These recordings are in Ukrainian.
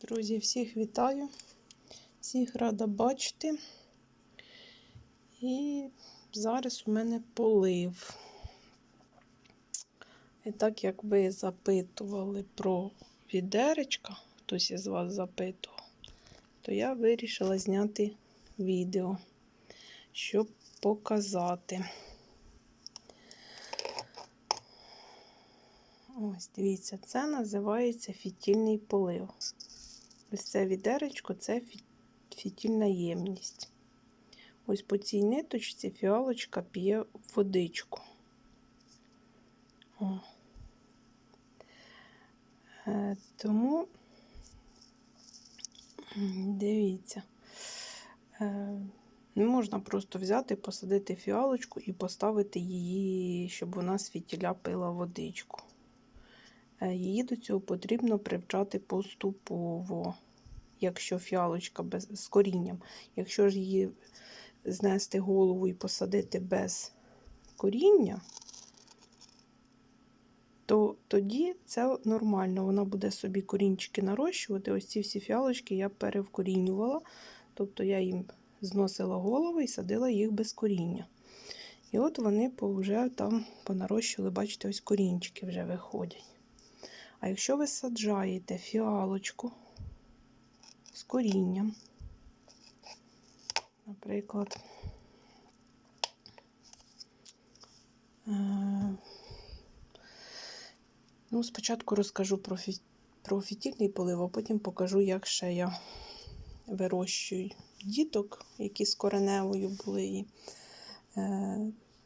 Друзі, всіх вітаю, всіх рада бачити. І зараз у мене полив. І так як ви запитували про відеречка, хтось із вас запитував, то я вирішила зняти відео, щоб показати. Ось, дивіться, це називається фітільний полив. Ось це відеречко це фітільна ємність. Ось по цій ниточці фіалочка п'є водичку. О. Е, тому дивіться, е, не можна просто взяти, посадити фіалочку і поставити її, щоб вона з фітіля пила водичку. Е, Її до цього потрібно привчати поступово, якщо фіалочка без, з корінням. Якщо ж її знести голову і посадити без коріння, то тоді це нормально. Вона буде собі корінчики нарощувати. Ось ці всі фіалочки я перевкорінювала. Тобто я їм зносила голови і садила їх без коріння. І от вони вже там понарощували, бачите, ось корінчики вже виходять. А якщо ви саджаєте фіалочку з корінням, наприклад, е, ну, спочатку розкажу про, фі, про фітільний полив, а потім покажу, як ще я вирощую діток, які з кореневою були. І, е,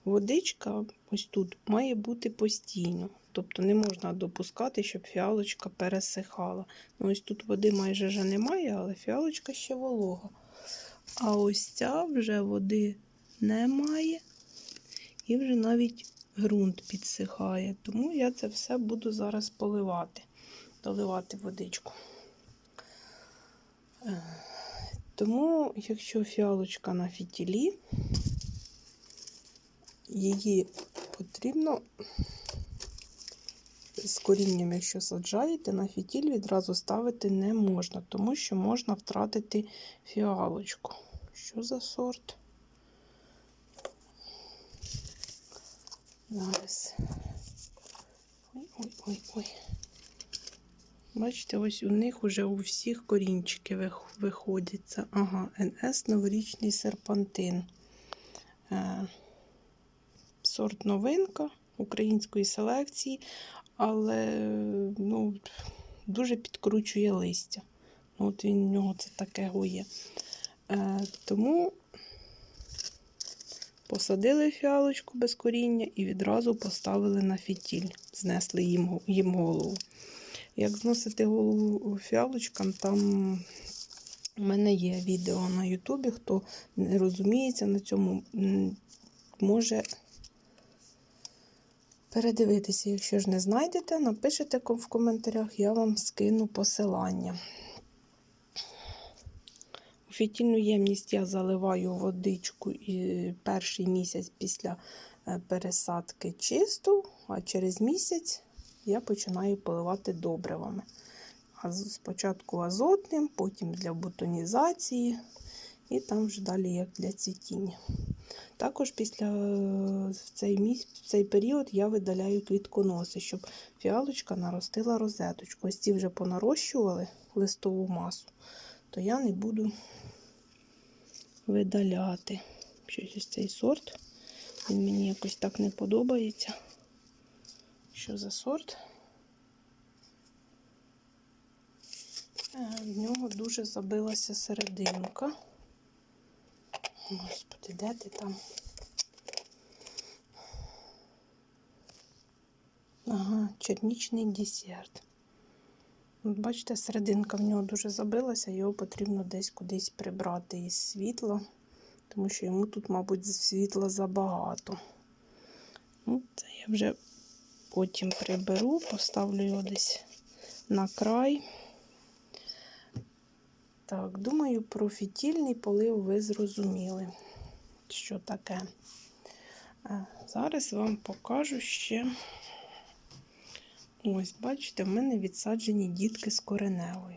водичка ось тут має бути постійно. Тобто не можна допускати, щоб фіалочка пересихала. Ну, ось тут води майже вже немає, але фіалочка ще волога. А ось ця вже води немає, і вже навіть ґрунт підсихає. Тому я це все буду зараз поливати, доливати водичку. Е, Тому, якщо фіалочка на фітілі, її потрібно з корінням, якщо саджаєте, на фітіль відразу ставити не можна, тому що можна втратити фіалочку. Що за сорт? Зараз. Ой-ой-ой-ой. Бачите, ось у них уже у всіх корінчики вих- виходять. Це, ага, НС новорічний серпантин. Е, сорт новинка української селекції, але ну, дуже підкручує листя. Ну, от він у нього це таке є. Е, тому посадили фіалочку без коріння і відразу поставили на фітіль, знесли їм, їм голову. Як зносити голову фіалочкам, там у мене є відео на Ютубі. Хто не розуміється на цьому, може передивитися. Якщо ж не знайдете, напишите в коментарях, я вам скину посилання. У фітільну ємність я заливаю водичку і перший місяць після е, пересадки чисту, а через місяць я починаю поливати добривами. Спочатку азотним, потім для бутонізації, і там вже далі як для цвітіння. Також після е, в цей, міс... в цей період я видаляю квітконоси, щоб фіалочка наростила розеточку. Ось ці вже понарощували листову масу, то я не буду видаляти. Щось ось цей сорт. Він мені якось так не подобається. Що за сорт? Е, В нього дуже забилася серединка. Господи, де ти там? Ага, чернічний десерт. От бачите, серединка в нього дуже забилася, його потрібно десь кудись прибрати із світла, тому що йому тут, мабуть, світла забагато. Ну, це я вже потім приберу, поставлю його десь на край. Так, думаю, про фітільний полив ви зрозуміли, що таке. Зараз вам покажу ще Ось, бачите, в мене відсаджені дітки з кореневою.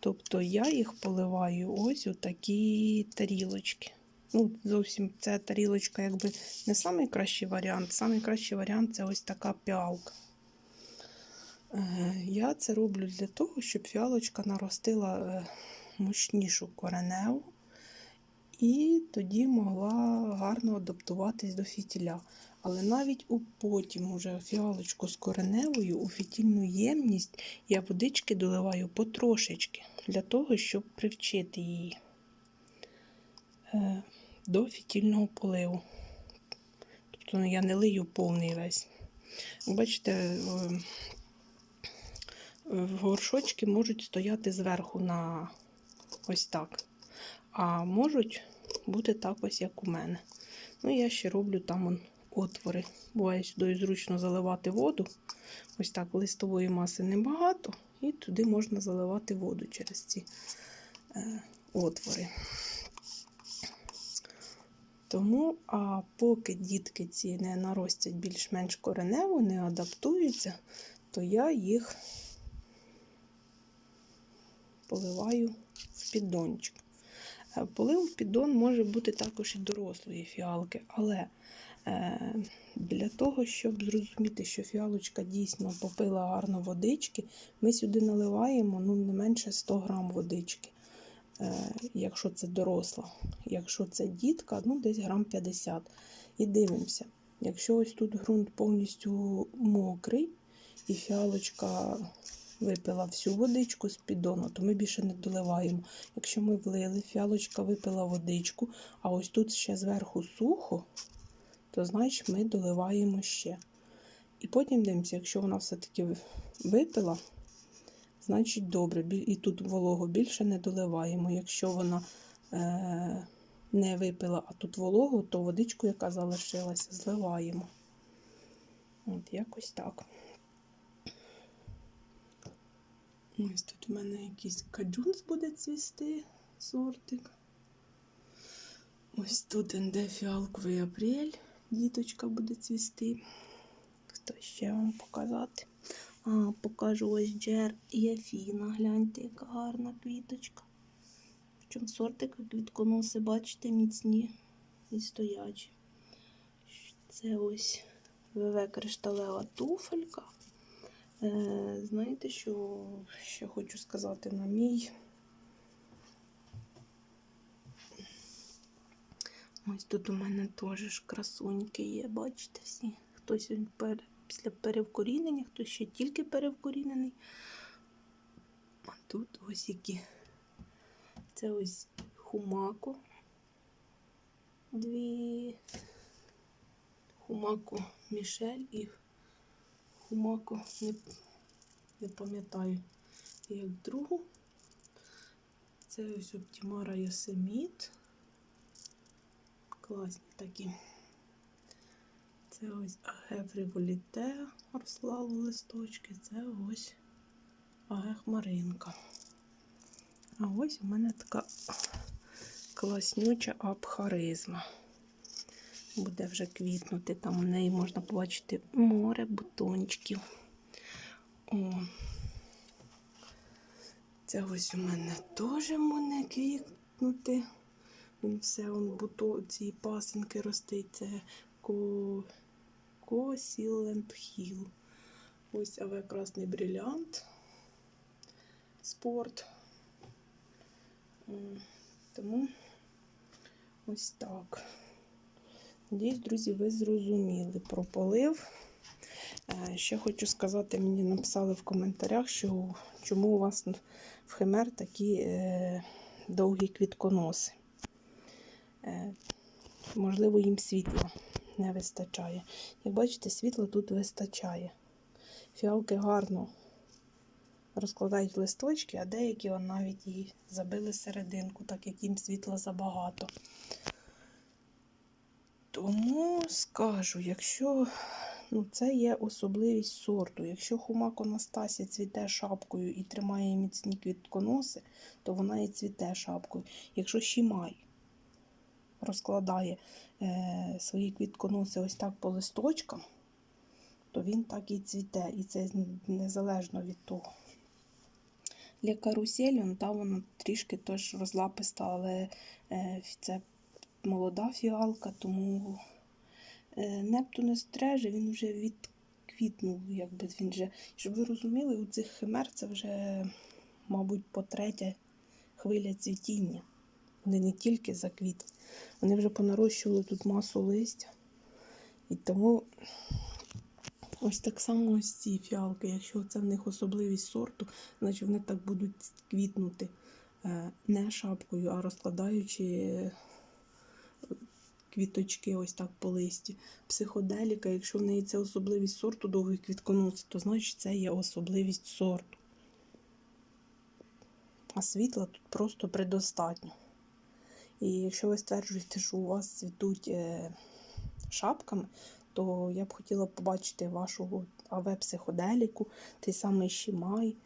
Тобто я їх поливаю ось у такі тарілочки. Ну, зовсім ця тарілочка якби не найкращий варіант. Найкращий варіант це ось така піалка. Е, Я це роблю для того, щоб фіалочка наростила е, мощнішу кореневу і тоді могла гарно адаптуватись до фітіля. Але навіть у потім уже фіалочку з кореневою у фітільну ємність я водички доливаю потрошечки для того, щоб привчити її е, до фітільного поливу. Тобто ну, я не лию повний весь. Бачите, горшочки можуть стояти зверху на ось так. А можуть бути так ось, як у мене. Ну, я ще роблю там он, отвори. Буває сюди зручно заливати воду. Ось так листової маси небагато, і туди можна заливати воду через ці е, отвори. Тому, а поки дітки ці не наростять більш-менш коренево, не адаптуються, то я їх поливаю в піддончик. Е, Полив піддон може бути також і дорослої фіалки, але е, для того, щоб зрозуміти, що фіалочка дійсно попила гарно водички, ми сюди наливаємо ну, не менше 100 грам водички, е, якщо це доросла. Якщо це дітка, ну десь грам 50. І дивимося, якщо ось тут ґрунт повністю мокрий, і фіалочка випила всю водичку з піддону, то ми більше не доливаємо. Якщо ми влили, фіалочка випила водичку, а ось тут ще зверху сухо, то значить ми доливаємо ще. І потім дивимося, якщо вона все-таки випила, значить добре. І тут волого більше не доливаємо. Якщо вона е- не випила, а тут вологу, то водичку, яка залишилася, зливаємо. От якось так. Ось тут в мене якийсь каджунс буде цвісти, сортик. Ось тут інде фіалковий апрель, діточка буде цвісти. Хто ще вам показати? А, покажу ось джер і Афіна. Гляньте, яка гарна квіточка. Причому сортик квітконоси, бачите, міцні і стоячі. Це ось ВВ кришталева туфелька. Е, знаєте, що ще хочу сказати на мій? Ось тут у мене теж красуньки є, бачите всі. Хтось після перевкорінення, хтось ще тільки перевкорінений. А тут ось які. Це ось хумако. Дві хумако Мішель і хумако не, не пам'ятаю, як другу. Це ось Оптімара Йосеміт. Класні такі. Це ось Аге Фріволіте розслали листочки. Це ось Аге Хмаринка. А ось у мене така класнюча абхаризма. Буде вже квітнути. Там у неї можна побачити море бутончиків. О. Це ось у мене теж мене квітнути. Він все он буто, ці пасинки ростить. Це ко... Косіленд Хіл. Ось аве красний брилянт. Спорт. Тому ось так. Надіюсь, друзі, ви зрозуміли про полив. Е, Ще хочу сказати, мені написали в коментарях, що чому у вас в химер такі е, довгі квітконоси. Е, можливо, їм світла не вистачає. Як бачите, світла тут вистачає. Фіалки гарно розкладають листочки, а деякі навіть і забили серединку, так як їм світла забагато. Тому скажу, якщо ну, це є особливість сорту, якщо хумак Анастасія цвіте шапкою і тримає міцні квітконоси, то вона і цвіте шапкою. Якщо щімай розкладає е, свої квітконоси ось так по листочкам, то він так і цвіте. І це незалежно від того, Для каруселі, ну, та вона трішки теж розлаписта, але е, це молода фіалка, тому е, Нептун стреже, він вже відквітнув, якби він вже. Щоб ви розуміли, у цих химер це вже, мабуть, по третя хвиля цвітіння. Вони не тільки заквітли, вони вже понарощували тут масу листя. І тому ось так само ось ці фіалки, якщо це в них особливість сорту, значить вони так будуть квітнути е, не шапкою, а розкладаючи квіточки ось так по листі. Психоделіка, якщо в неї це особливість сорту довгий квітконос, то значить це є особливість сорту. А світла тут просто предостатньо. І якщо ви стверджуєте, що у вас цвітуть е, шапками, то я б хотіла побачити вашу АВ-психоделіку, той самий Шімай,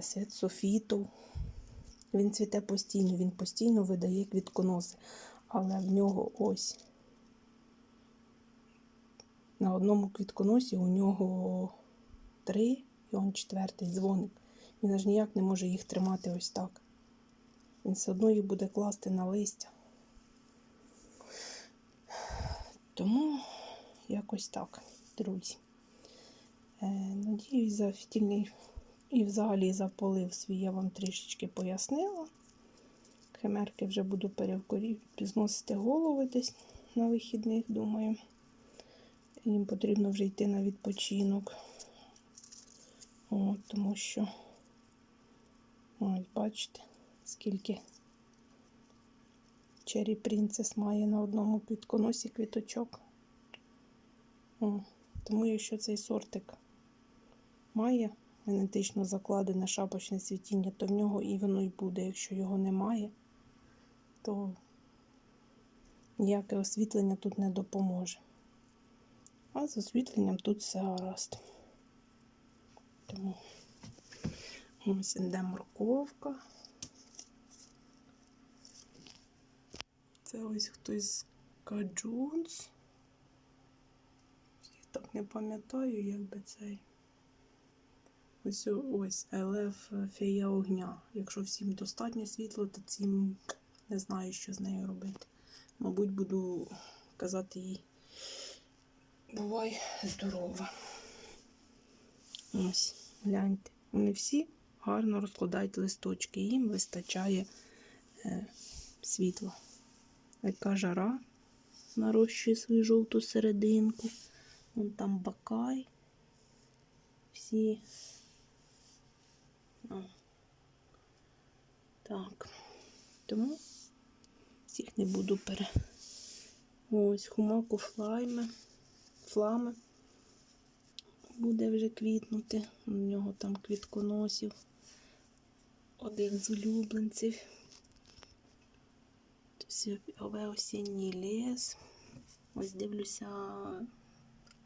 свят Софітов. Він цвіте постійно, він постійно видає квітконоси, але в нього ось на одному квітконосі у нього три, і он четвертий дзвоник. Він аж ніяк не може їх тримати ось так. Він все одно їх буде класти на листя. Тому якось так, друзі. Е, надіюсь, за фітільний і взагалі за полив свій я вам трішечки пояснила. Химерки вже буду перевкорі... зносити голови десь на вихідних, думаю. Їм потрібно вже йти на відпочинок. От, тому що, ось, бачите, скільки Черрі Принцес має на одному квітконосі квіточок. О, тому якщо цей сортик має генетично закладене шапочне цвітіння, то в нього і воно й буде. Якщо його немає, то ніяке освітлення тут не допоможе. А з освітленням тут все гаразд. Тому ось іде морковка. Це ось хтось з Каджунс. Я так не пам'ятаю, як би цей. Ось ось ЛФ фея огня. Якщо всім достатньо світло, то цим не знаю, що з нею робити. Мабуть, буду казати їй. Бувай здорова. Ось, гляньте. Вони всі гарно розкладають листочки, їм вистачає е, світла. Яка жара нарощує свою жовту серединку. Вон там бакай. Всі. О. Так. Тому всіх не буду пере. Ось хумаку флайми. Флами. Буде вже квітнути. У нього там квітконосів. Один з улюбленців. Ове осінній ліс. Ось дивлюся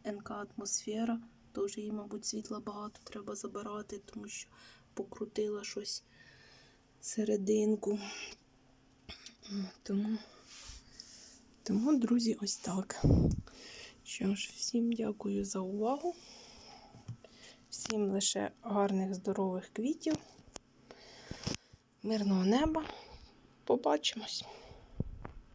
НК атмосфера. Теж їй, мабуть, світла багато треба забирати, тому що покрутила щось серединку. Тому, тому, друзі, ось так. Що ж, всім дякую за увагу. Всім лише гарних, здорових квітів, мирного неба. Побачимось!